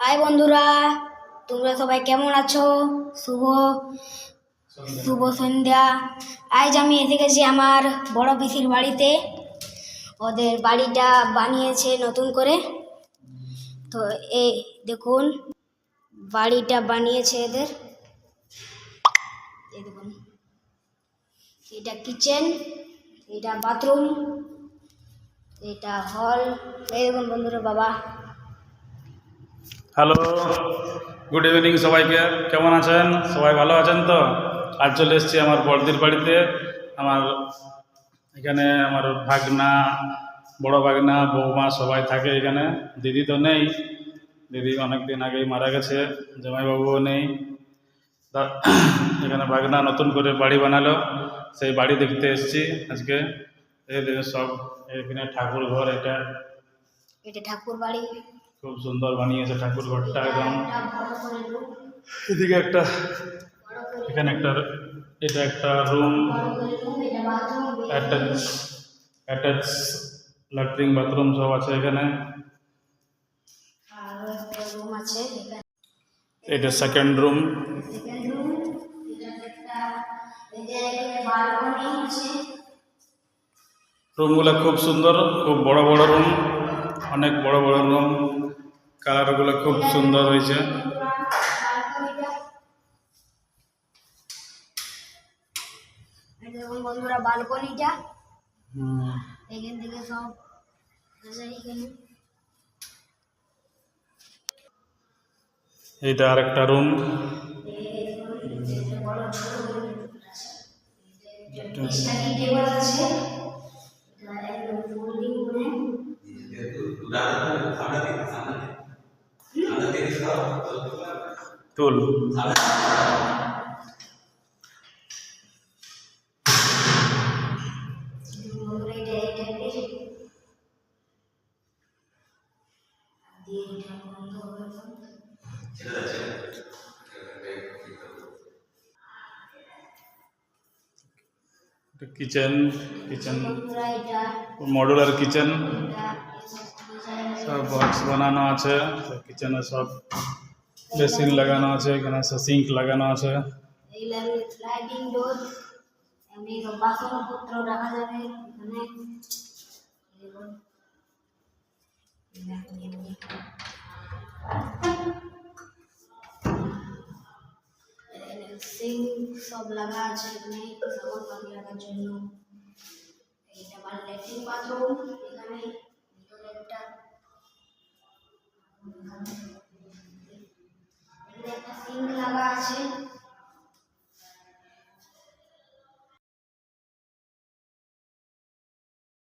High বন্ধুরা, তোমরা সবাই কেমন আছো? শুভ শুভ সন্ধ্যা। আজ আমি এসে গেছি আমার বড় পিসির বাড়িতে। ওদের বাড়িটা বানিয়েছে নতুন করে। তো এই দেখুন, বাড়িটা বানিয়েছে এদের। এই দেখুন, এটা কিচেন, এটা বাথরুম, এটা হল। এই দেখুন বন্ধুরা, বাবা। হ্যালো গুড ইভিনিং সবাইকে। কেমন আছেন? সবাই ভালো আছেন তো? আজ চলে এসেছি আমার বড়দির বাড়িতে। আমার এখানে আমার ভাগনা, বড় ভাগনা, বৌমা সবাই থাকে এখানে। দিদি তো নেই। দিদি অনেক দিন আগেই মারা গেছে। জামাইবাবুও নেই। এখানে ভাগনা নতুন করে বাড়ি বানালো। সেই বাড়ি দেখতে এসেছি আজকে। সব এখানে ঠাকুর ঘর, এটা এটা ঠাকুর বাড়ি। খুব সুন্দর বানিয়েছে ঠাকুর ঘরটা একদম। এদিকে একটা এখানে একটা এটা একটা room attach attach latrine bathroom সব আছে এখানে। আর একটা room আছে এখানে এটা সেকেন্ড রুম রুমগুলো খুব সুন্দর খুব বড় বড় রুম অনেক বড় বড় রুম। কালারগুলো খুব সুন্দর হয়েছে। বন্ধুরা বালকনিটা। এখান থেকে সব আছে এইটা আরেকটা রুম। স্টাডি টেবিল আছে এটা একদম ফোল্ডিং করে টুল বন্ধুরা এটা এই টাইপের দিয়ে এটা বন্ধ হবে কিচেন কিচেন এটা এটা বেসিন লাগানো আছে, এখানে সিঙ্ক লাগানো আছে। এই লাগে স্লাইডিং ডোর এমনি বাসনপত্র রাখা যাবে এখানে। সব লাগা আছে এখানে সাবান পানি জন্য। এইটা আমার ল্যাট্রিন বাথরুম, এখানে